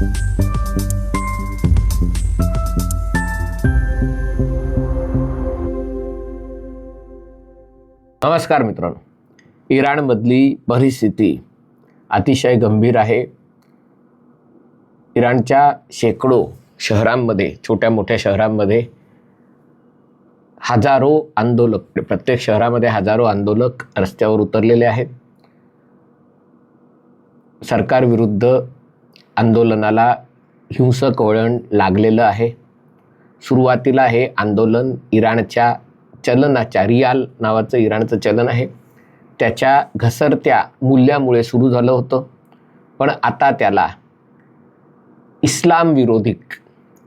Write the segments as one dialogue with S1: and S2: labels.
S1: नमस्कार मित्रांनो. इराणमधली परिस्थिती अतिशय गंभीर आहे. इराणच्या शेकडो शहरांमध्ये छोट्या मोठ्या शहरांमध्ये हजारो आंदोलक प्रत्येक शहरामध्ये हजारो आंदोलक रस्त्यावर उतरलेले आहेत. सरकारविरुद्ध आंदोलनाला हिंसक वळण लागलेलं आहे. सुरुवातीला हे आंदोलन इराणच्या चलनाच्या रियाल नावाचं इराणचं चलन आहे. त्याच्या घसरत्या मूल्यामुळे सुरू झालं होतं. पण आता त्याला इस्लाम विरोधी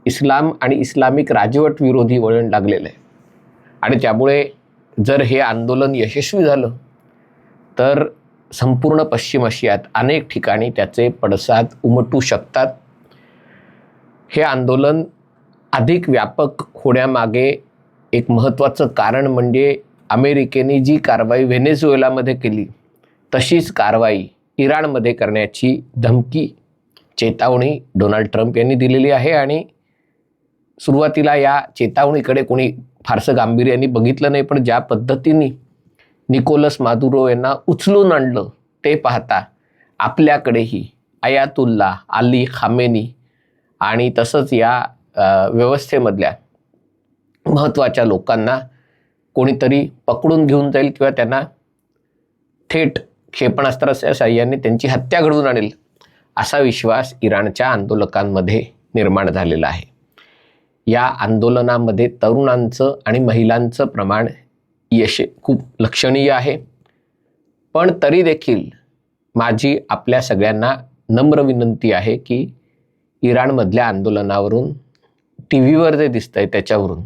S1: इस्लाम आणि इस्लामिक राजवट विरोधी वळण लागलेलं आहे. आणि त्यामुळे जर हे आंदोलन यशस्वी झालं तर संपूर्ण पश्चिम आशियात अनेक ठिकाणी त्याचे पडसाद उमटू शकतात. हे आंदोलन अधिक व्यापक होण्यामागे एक महत्त्वाचं कारण म्हणजे अमेरिकेने जी कारवाई व्हेनेझुएलामध्ये केली तशीच कारवाई इराणमध्ये करण्याची धमकी चेतावणी डोनाल्ड ट्रम्प यांनी दिलेली आहे आणि सुरुवातीला या चेतावणीकडे कोणी फारसं गांभीर्याने बघितलं नाही पण ज्या पद्धतीने निकोलस मादुरो यांना उचलून आणलं. ते पाहता आपल्याकडेही अयातुल्ला अली खामेनी आणि तसंच या व्यवस्थेमधल्या महत्त्वाच्या लोकांना कोणीतरी पकडून घेऊन जाईल किंवा त्यांना थेट क्षेपणास्त्राच्या साह्याने त्यांची हत्या घडवून आणेल असा विश्वास इराणच्या आंदोलकांमध्ये निर्माण झालेला आहे. या आंदोलनामध्ये तरुणांचं आणि महिलांचं प्रमाण यश खूप लक्षणीय आहे. पण तरी देखील माझी आपल्या सगळ्यांना नम्र विनंती आहे की इराणमधल्या आंदोलनावरून टी व्हीवर जे दिसतंय त्याच्यावरून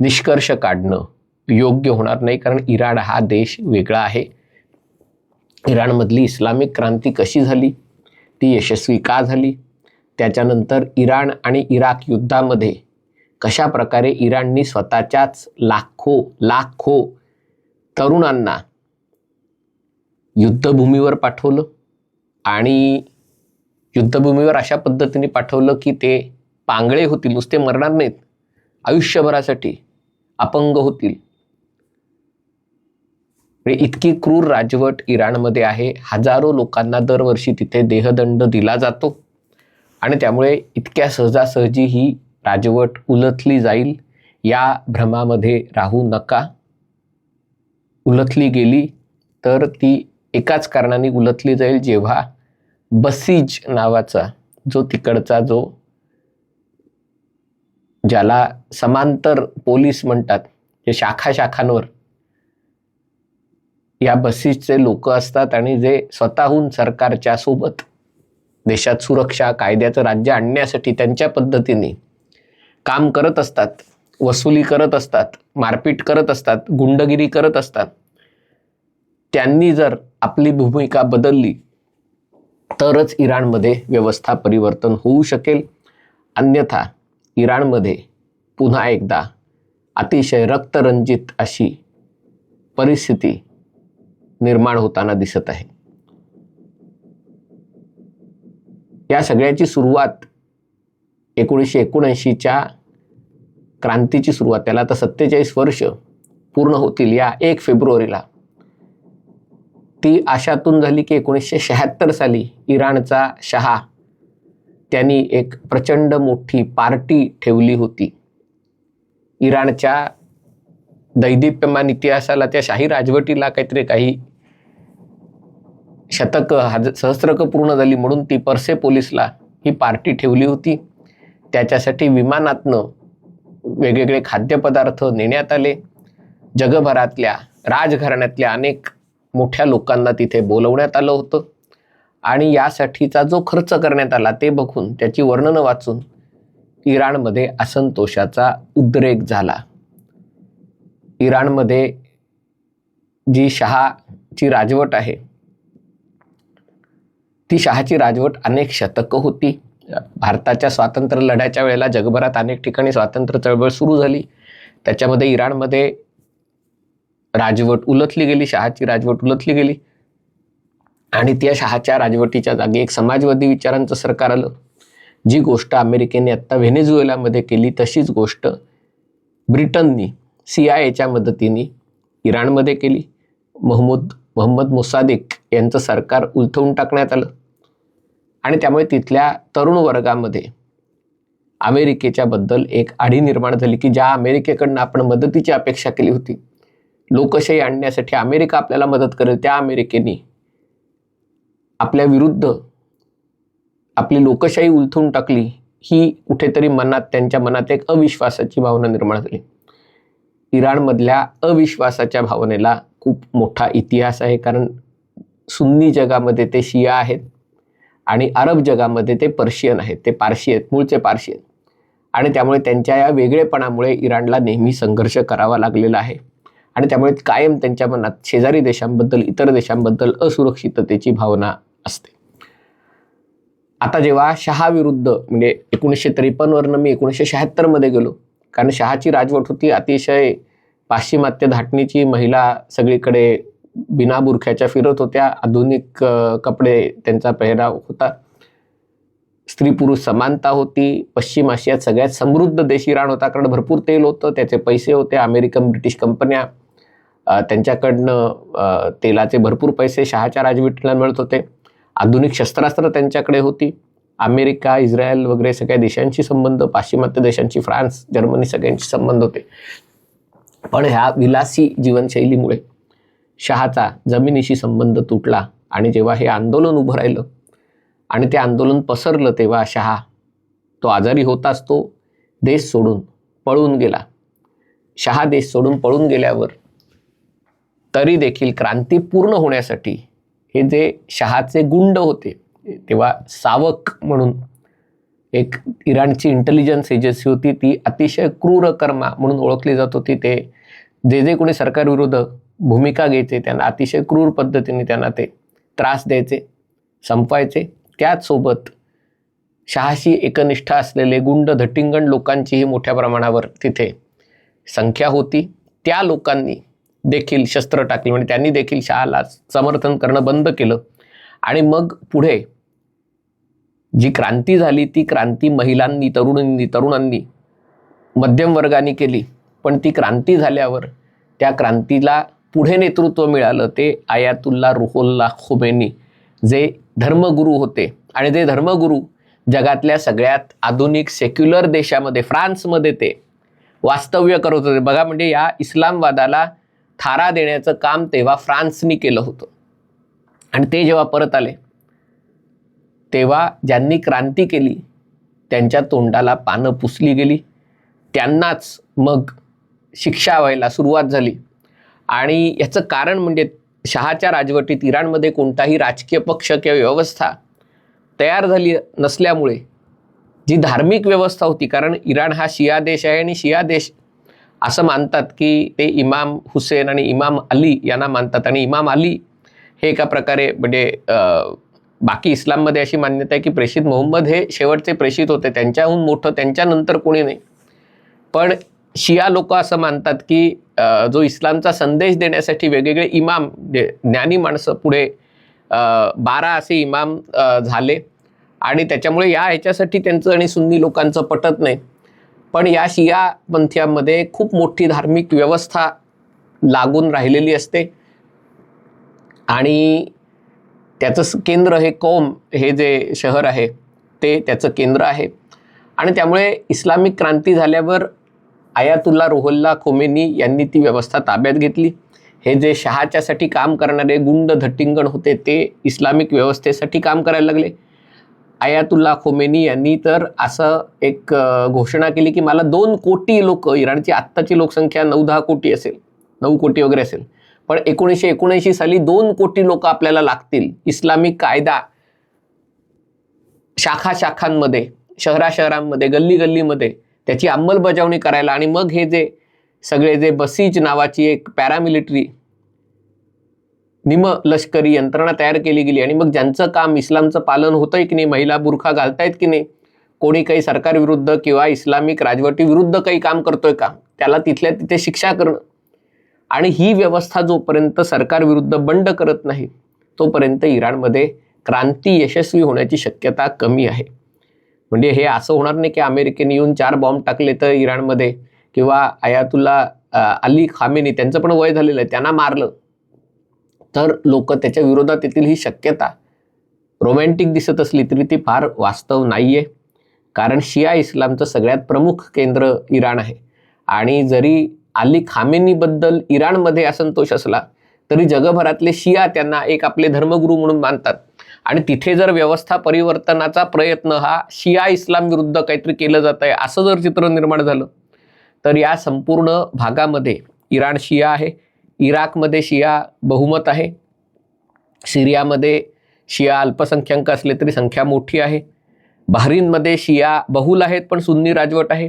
S1: निष्कर्ष काढणं योग्य होणार नाही कारण इराण हा देश वेगळा आहे. इराणमधली इस्लामिक क्रांती कशी झाली? ती यशस्वी का झाली? त्याच्यानंतर इराण आणि इराक युद्धामध्ये कशा प्रकारे इराणनी स्वतःच्याच लाखो लाखो तरुणांना युद्धभूमीवर पाठवलं आणि युद्धभूमीवर अशा पद्धतीने पाठवलं की ते पांगळे होतील नुसते मरणार नाहीत. आयुष्यभरासाठी अपंग होतील. म्हणजे इतकी क्रूर राजवट इराणमध्ये आहे. हजारो लोकांना दरवर्षी तिथे देहदंड दिला जातो. आणि त्यामुळे इतक्या सहजासहजी ही राजवट उलथली जाईल या भ्रमामध्ये राहू नका. उलथली गेली तर ती एकाच कारणाने उलथली जाईल जेव्हा बसीज नावाचा जो तिकडचा जो ज्याला समांतर पोलीस म्हणतात जे शाखा शाखांवर या बसीजचे लोक असतात आणि जे स्वतःहून सरकारच्या सोबत देशात सुरक्षा कायद्याचं राज्य आणण्यासाठी त्यांच्या पद्धतीने काम करत असतात वसुली करत असतात मारपीट करत असतात गुंडगिरी करत असतात त्यांनी जर आपली भूमिका बदलली तरच इराणमध्ये व्यवस्था परिवर्तन होऊ शकेल. अन्यथा इराणमध्ये पुन्हा एकदा अतिशय रक्तरंजित अशी परिस्थिती निर्माण होताना दिसत आहे. या सगळ्याची सुरुवात एकोणीसशे एकोणऐंशीच्या क्रांतीची सुरुवात त्याला आता सत्तेचाळीस वर्ष पूर्ण होतील या एक फेब्रुवारीला. ती आशातून झाली की एकोणीसशे शहात्तर साली इराणचा शहा त्यांनी एक प्रचंड मोठी पार्टी ठेवली होती. इराणच्या दैदिप्यमान इतिहासाला त्या शाही राजवटीला काहीतरी काही शतक हज सहस्रक पूर्ण झाली म्हणून ती परसे पोलिसला ही पार्टी ठेवली होती. त्याच्यासाठी विमानातनं वेगवेगळे खाद्यपदार्थ नेण्यात आले. जगभरातल्या राजघराण्यातल्या अनेक मोठ्या लोकांना तिथे बोलवण्यात आलं होतं. आणि यासाठीचा जो खर्च करण्यात आला ते बघून त्याची वर्णनं वाचून इराणमध्ये असंतोषाचा उद्रेक झाला. इराणमध्ये जी शहाची राजवट आहे ती शहाची राजवट अनेक शतकं होती. भारताच्या स्वातंत्र्य लढ्याच्या वेळेला जगभरात अनेक ठिकाणी स्वातंत्र्य चळवळ सुरू झाली. त्याच्यामध्ये इराणमध्ये राजवट उलथली गेली शहाची राजवट उलथली गेली. आणि त्या शहाच्या राजवटीच्या जागी एक समाजवादी विचारांचं सरकार आलं. जी गोष्ट अमेरिकेने आत्ता व्हेनेझुएलामध्ये केली तशीच गोष्ट ब्रिटननी सी आय एच्या मदतीने इराणमध्ये केली. महमूद मोहम्मद मुसादिक यांचं सरकार उलथवून टाकण्यात आलं. आणि त्यामुळे तिथल्या तरुण वर्गामध्ये अमेरिकेच्या बद्दल एक आढी निर्माण झाली की ज्या अमेरिकेकडनं आपण मदतीची अपेक्षा केली होती लोकशाही आणण्यासाठी अमेरिका आपल्याला मदत करेल त्या अमेरिकेने आपल्या विरुद्ध आपली लोकशाही उलथून टाकली ही कुठेतरी मनात त्यांच्या मनात एक अविश्वासाची भावना निर्माण झाली. इराणमधल्या अविश्वासाच्या भावनेला खूप मोठा इतिहास आहे कारण सुन्नी जगामध्ये ते शिया आहेत. आणि अरब जगामध्ये ते पर्शियन आहेत ते पारशी आहेत मूळचे पारशी आहेत आणि त्यामुळे त्यांच्या या वेगळेपणामुळे इराणला नेहमी संघर्ष करावा लागलेला आहे. आणि त्यामुळे कायम त्यांच्या मनात शेजारी देशांबद्दल इतर देशांबद्दल असुरक्षिततेची भावना असते. आता जेव्हा शहा विरुद्ध म्हणजे एकोणीसशे त्रेपन्नवरनं मी एकोणीसशे शहात्तरमध्ये गेलो कारण शहाची राजवट होती अतिशय पाश्चिमात्य धाटणीची महिला सगळीकडे बिना बुरख्याच्या फिरत होत्या. आधुनिक कपडे त्यांचा पेहराव होता. स्त्री पुरुष समानता होती. पश्चिम आशियात सगळ्यात समृद्ध देश इराण होता. कारण भरपूर तेल होतं. त्याचे पैसे होते. अमेरिकन ब्रिटिश कंपन्या त्यांच्याकडनं तेलाचे भरपूर पैसे शहाच्या राजवटीला मिळत होते. आधुनिक शस्त्रास्त्र त्यांच्याकडे होती. अमेरिका इस्रायल वगैरे सगळ्या देशांशी संबंध पाश्चिमात्य देशांची फ्रान्स जर्मनी सगळ्यांशी संबंध होते. पण ह्या विलासी जीवनशैलीमुळे शहाचा जमिनीशी संबंध तुटला आणि जेव्हा हे आंदोलन उभं राहिलं आणि ते आंदोलन पसरलं तेव्हा शहा तो आजारी होताच तो देश सोडून पळून गेला. शहा देश सोडून पळून गेल्यावर तरी देखील क्रांती पूर्ण होण्यासाठी हे जे शहाचे गुंड होते तेव्हा सावक म्हणून एक इराणची इंटेलिजन्स एजन्सी होती ती अतिशय क्रूर कर्मा म्हणून ओळखली जात होती. ते जे जे कोणी सरकारविरुद्ध भूमिका घ्यायचे त्यांना अतिशय क्रूर पद्धतीने त्यांना ते त्रास द्यायचे संपवायचे. त्याचसोबत शहाशी एकनिष्ठा असलेले गुंड धटिंगण लोकांचीही मोठ्या प्रमाणावर तिथे संख्या होती. त्या लोकांनी देखील शस्त्र टाकली म्हणजे त्यांनी देखील शहाला समर्थन करणं बंद केलं. आणि मग पुढे जी क्रांती झाली ती क्रांती महिलांनी तरुणांनी तरुणांनी मध्यम वर्गाने केली. पण ती क्रांती झाल्यावर त्या क्रांतीला पुढे नेतृत्व मिळालं ते आयातुल्ला रुहोल्ला खुमेनी जे धर्मगुरू होते. आणि ते धर्मगुरू जगातल्या सगळ्यात आधुनिक सेक्युलर देशामध्ये फ्रान्समध्ये ते वास्तव्य करत होते. बघा म्हणजे या इस्लामवादाला थारा देण्याचं काम तेव्हा फ्रान्सनी केलं होतं. आणि ते जेव्हा परत आले तेव्हा ज्यांनी क्रांती केली त्यांच्या तोंडाला पानं पुसली गेली. त्यांनाच मग शिक्षा व्हायला सुरुवात झाली. आणि याचं कारण म्हणजे शहाच्या राजवटीत इराणमध्ये कोणताही राजकीय पक्ष किंवा व्यवस्था तयार झाली नसल्यामुळे जी धार्मिक व्यवस्था होती कारण इराण हा शिया देश आहे आणि शिया देश असं मानतात की ते इमाम हुसेन आणि इमाम अली यांना मानतात. आणि इमाम अली हे एका प्रकारे म्हणजे बाकी इस्लाममध्ये अशी मान्यता आहे की प्रेषित मोहम्मद हे शेवटचे प्रेषित होते. त्यांच्याहून मोठं त्यांच्यानंतर कोणी नाही. पण शिया लोक असं मानतात की जो इस्लामचा संदेश देण्यासाठी वेगवेगळे इमाम जे ज्ञानी माणसं पुढे बारा असे इमाम झाले. आणि त्याच्यामुळे या ह्याच्यासाठी त्यांचं आणि सुन्नी लोकांचं पटत नाही. पण या शिया पंथ्यामध्ये खूप मोठी धार्मिक व्यवस्था लागून राहिलेली असते. आणि त्याचं केंद्र हे कोम हे जे शहर आहे ते त्याचं केंद्र आहे. आणि त्यामुळे इस्लामिक क्रांती झाल्यावर आयातुल्ला रोहल्ला खोमेनी यांनी ती व्यवस्था ताब्यात घेतली. हे जे शहाच्यासाठी काम करणारे गुंड धटिंगण होते ते इस्लामिक व्यवस्थेसाठी काम करायला लागले. आयातुल्ला खोमेनी यांनी तर असं एक घोषणा केली की मला दोन कोटी लोक इराणची आत्ताची लोकसंख्या नऊ दहा कोटी असेल नऊ कोटी वगैरे असेल पण एकोणीसशे एकोणऐंशी साली दोन कोटी लोक आपल्याला लागतील इस्लामिक कायदा शाखा शाखांमध्ये शहरा शहरांमध्ये गल्ली गल्लीमध्ये त्याची अंमलबजावणी करायला आणि मग हे जे सगळे जे बसीज नावाची एक पॅरामिलिटरी निम लष्करी यंत्रणा तयार केली गेली आणि मग ज्यांचं काम इस्लामचं पालन होतंय की नाही महिला बुरखा घालतायत की नाही कोणी काही सरकारविरुद्ध किंवा इस्लामिक राजवटीविरुद्ध काही काम करतोय का त्याला तिथल्या तिथे शिक्षा करणं. आणि ही व्यवस्था जोपर्यंत सरकारविरुद्ध बंड करत नाही तोपर्यंत इराणमध्ये क्रांती यशस्वी होण्याची शक्यता कमी आहे. म्हणजे हे असं होणार नाही की अमेरिकेने येऊन चार बॉम्ब टाकले तर इराणमध्ये किंवा आयातुल्ला अली खामेनी त्यांचं पण वय झालेलं आहे त्यांना मारलं. तर लोक त्याच्या विरोधात येतील ही शक्यता. रोमॅन्टिक दिसत असली तरी ती फार वास्तव नाही आहे कारण शिया इस्लामचं सगळ्यात प्रमुख केंद्र इराण आहे. आणि जरी अली खामेनीबद्दल इराणमध्ये असंतोष असला तरी जगभरातले शिया त्यांना एक आपले धर्मगुरू म्हणून मानतात. आणि तिथे जर व्यवस्था परिवर्तनाचा प्रयत्न हा शिया इस्लाम विरुद्ध काहीतरी केलं जात आहे असं जर चित्र निर्माण झालं तर या संपूर्ण भागामध्ये इराण शिया आहे इराकमध्ये शिया बहुमत आहे सिरियामध्ये शिया अल्पसंख्याक असले तरी संख्या मोठी आहे बहरीनमध्ये शिया बहुल आहेत पण सुन्नी राजवट आहे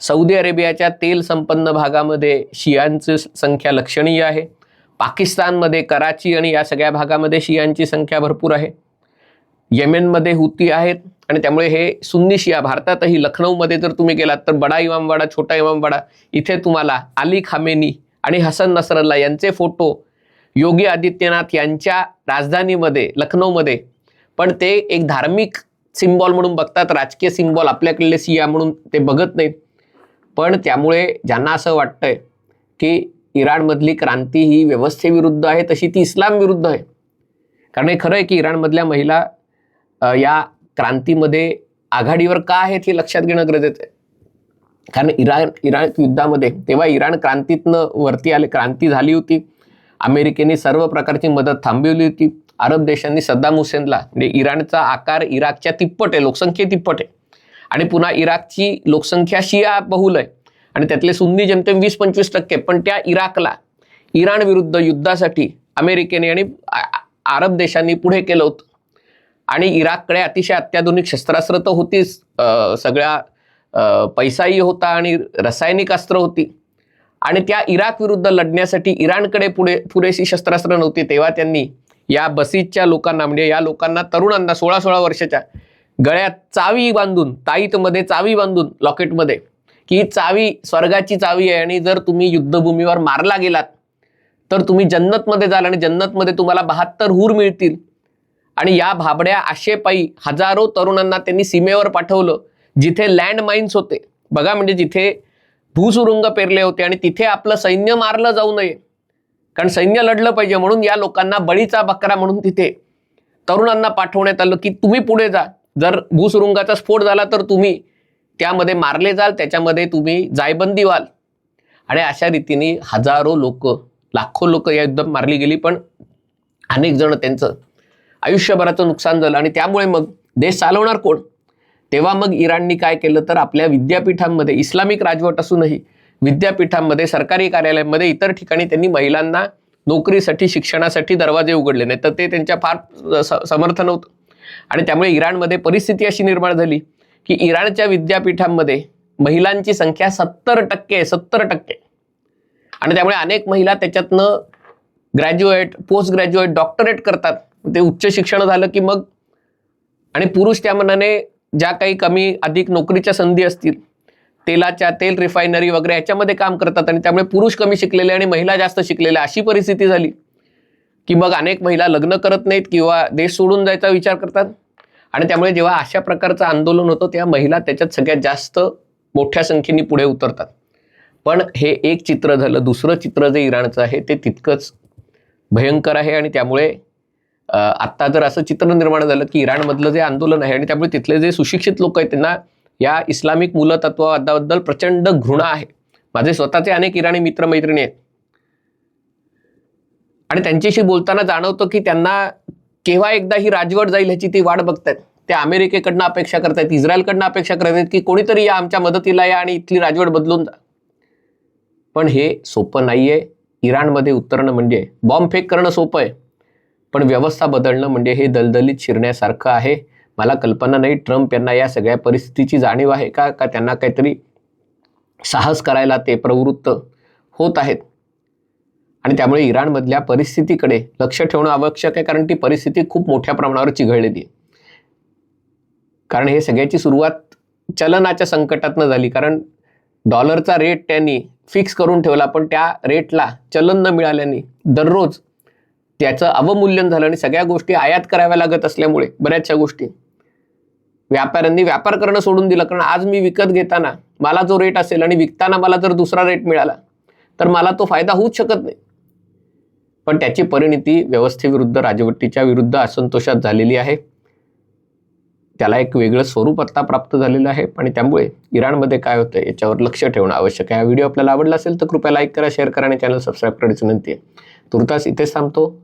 S1: सौदी अरेबियाच्या तेल संपन्न भागामध्ये शियांची संख्या लक्षणीय आहे पाकिस्तानमध्ये कराची आणि या सगळ्या भागामध्ये शियांची संख्या भरपूर आहे येमेनमध्ये हुती आहेत आणि त्यामुळे हे सुन्नी शिया भारतातही लखनौमध्ये जर तुम्ही गेलात तर बडा इमामवाडा छोटा इमामवाडा इथे तुम्हाला अली खामेनी आणि हसन नसरल्ला यांचे फोटो योगी आदित्यनाथ यांच्या राजधानीमध्ये लखनौमध्ये. पण ते एक धार्मिक सिम्बॉल म्हणून बघतात राजकीय सिम्बॉल आपल्याकडले सिया म्हणून ते बघत नाहीत. पण त्यामुळे ज्यांना असं वाटतंय की इराणमधली क्रांती ही व्यवस्थेविरुद्ध आहे तशी ती इस्लाम विरुद्ध आहे. कारण हे खरं आहे की इराणमधल्या महिला या क्रांतीमध्ये आघाडीवर का आहेत हे लक्षात घेणं गरजेचं आहे? कारण इराण इराण युद्धामध्ये तेव्हा इराण क्रांतीतनं वरती आले क्रांती झाली होती. अमेरिकेने सर्व प्रकारची मदत थांबवली होती. अरब देशांनी सद्दाम हुसेनला म्हणजे इराणचा आकार इराकच्या तिप्पट आहे लोकसंख्ये तिप्पट आहे. आणि पुन्हा इराकची लोकसंख्या शिया बहुल आहे. आणि त्यातले सुन्नी जेमतेम वीस पंचवीस टक्के. पण त्या इराकला इराण विरुद्ध युद्धासाठी अमेरिकेने आणि अरब देशांनी पुढे केलं होतं. आणि इराककडे अतिशय अत्याधुनिक शस्त्रास्त्र तर होतीच. सगळ्या पैसाही होता आणि रासायनिक अस्त्र होती. आणि त्या इराक विरुद्ध लढण्यासाठी इराणकडे पुढे पुरेशी शस्त्रास्त्र नव्हती. तेव्हा त्यांनी या बसीजच्या लोकांना म्हणजे या लोकांना तरुणांना सोळा सोळा वर्षाच्या गळ्यात चावी बांधून ताईतमध्ये चावी बांधून लॉकेटमध्ये की ही चावी स्वर्गाची चावी आहे आणि जर तुम्ही युद्धभूमीवर मारला गेलात तर तुम्ही जन्नतमध्ये जाल आणि जन्नतमध्ये तुम्हाला बहात्तर हूर मिळतील. आणि या भाबड्या आशेपायी हजारो तरुणांना त्यांनी सीमेवर पाठवलं जिथे लँड माइन्स होते. बघा म्हणजे जिथे भूसुरुंग पेरले होते आणि तिथे आपलं सैन्य मारलं जाऊ नये. कारण सैन्य लढलं पाहिजे म्हणून या लोकांना बळीचा बकरा म्हणून तिथे तरुणांना पाठवण्यात आलं की तुम्ही पुढे जा. जर भूसुरुंगाचा स्फोट झाला तर तुम्ही त्यामध्ये मारले जाल त्याच्यामध्ये तुम्ही जायबंदी व्हाल. आणि अशा रीतीने हजारो लोक लाखो लोक या युद्धात मारली गेली पण अनेक जण त्यांचं आयुष्यभराचं नुकसान झालं आणि त्यामुळे मग देश चालवणार कोण? तेव्हा मग इराणनी काय केलं तर आपल्या विद्यापीठांमध्ये इस्लामिक राजवट असूनही विद्यापीठांमध्ये सरकारी कार्यालयांमध्ये इतर ठिकाणी त्यांनी महिलांना नोकरीसाठी शिक्षणासाठी दरवाजे उघडले. नाही तर ते त्यांच्या फार स- समर्थ नव्हतं. आणि त्यामुळे इराणमध्ये परिस्थिती अशी निर्माण झाली की इराणच्या विद्यापीठांमध्ये महिलांची संख्या सत्तर टक्के सत्तर टक्के. आणि त्यामुळे अनेक महिला त्याच्यातनं ग्रॅज्युएट पोस्ट ग्रॅज्युएट डॉक्टरेट करतात. ते उच्च शिक्षण झालं की मग आणि पुरुष त्या मनाने ज्या काही कमी अधिक नोकरीच्या संधी असतील तेलाच्या तेल रिफायनरी वगैरे याच्यामध्ये काम करतात आणि त्यामुळे पुरुष कमी शिकलेले आणि महिला जास्त शिकलेल्या अशी परिस्थिती झाली की मग अनेक महिला लग्न करत नाहीत किंवा देश सोडून जायचा विचार करतात. आणि त्यामुळे जेव्हा अशा प्रकारचं आंदोलन होतं तेव्हा महिला त्याच्यात सगळ्यात जास्त मोठ्या संख्येने पुढे उतरतात. पण हे एक चित्र झालं. दुसरं चित्र जे इराणचं आहे ते तितकंच भयंकर आहे आणि त्यामुळे आत्ता जर असं चित्र निर्माण झालं की इराणमधलं जे आंदोलन आहे आणि त्यामुळे तिथले जे सुशिक्षित लोक आहेत त्यांना या इस्लामिक मूलतत्ववादाबद्दल प्रचंड घृणा आहे. माझे स्वतःचे अनेक इराणी मित्रमैत्रिणी आहेत. आणि त्यांच्याशी बोलताना जाणवतं की त्यांना केव्हा एकदा ही राजवट जाईल ह्याची ती वाट बघतायत. ते अमेरिकेकडनं अपेक्षा करतायत इस्रायलकडनं अपेक्षा करतायत की कोणीतरी या आमच्या मदतीला या आणि इथली राजवट बदलून जा. पण हे सोपं नाही आहे इराणमध्ये उतरणं म्हणजे बॉम्ब फेक करणं सोपं आहे. पण व्यवस्था बदलणं म्हणजे हे दलदलीत शिरण्यासारखं आहे. मला कल्पना नाही ट्रम्प यांना या सगळ्या परिस्थितीची जाणीव आहे का का त्यांना काहीतरी साहस करायला ते प्रवृत्त होत आहेत. आणि त्यामुळे इराणमधल्या परिस्थितीकडे लक्ष ठेवणं आवश्यक आहे कारण ती परिस्थिती खूप मोठ्या प्रमाणावर चिघळलेली आहे. कारण हे सगळ्याची सुरुवात चलनाच्या संकटातनं झाली कारण डॉलरचा रेट त्यांनी फिक्स करून ठेवला पण त्या रेटला चलन न मिळाल्याने दररोज त्याचं अवमूल्यन झालं आणि सगळ्या गोष्टी आयात कराव्या लागत असल्यामुळे बऱ्याचशा गोष्टी. व्यापाऱ्यांनी व्यापार करणं सोडून दिलं. कारण आज मी विकत घेताना मला जो रेट असेल आणि विकताना मला जर दुसरा रेट मिळाला तर मला तो फायदा होऊच शकत नाही. पण त्याची परिणिती व्यवस्थेविरुद्ध राजवटीच्या विरुद्ध असंतोषात झालेली आहे. त्याला एक वेगळं स्वरूप आत्ता प्राप्त झालेलं आहे. आणि त्यामुळे इराणमध्ये काय होतं याच्यावर लक्ष ठेवणं आवश्यक आहे. हा व्हिडिओ आपल्याला आवडला असेल तर कृपया लाईक करा शेअर करा आणि चॅनल सबस्क्राईब करण्याची विनंती आहे. तुर्तास इथेच थांबतो.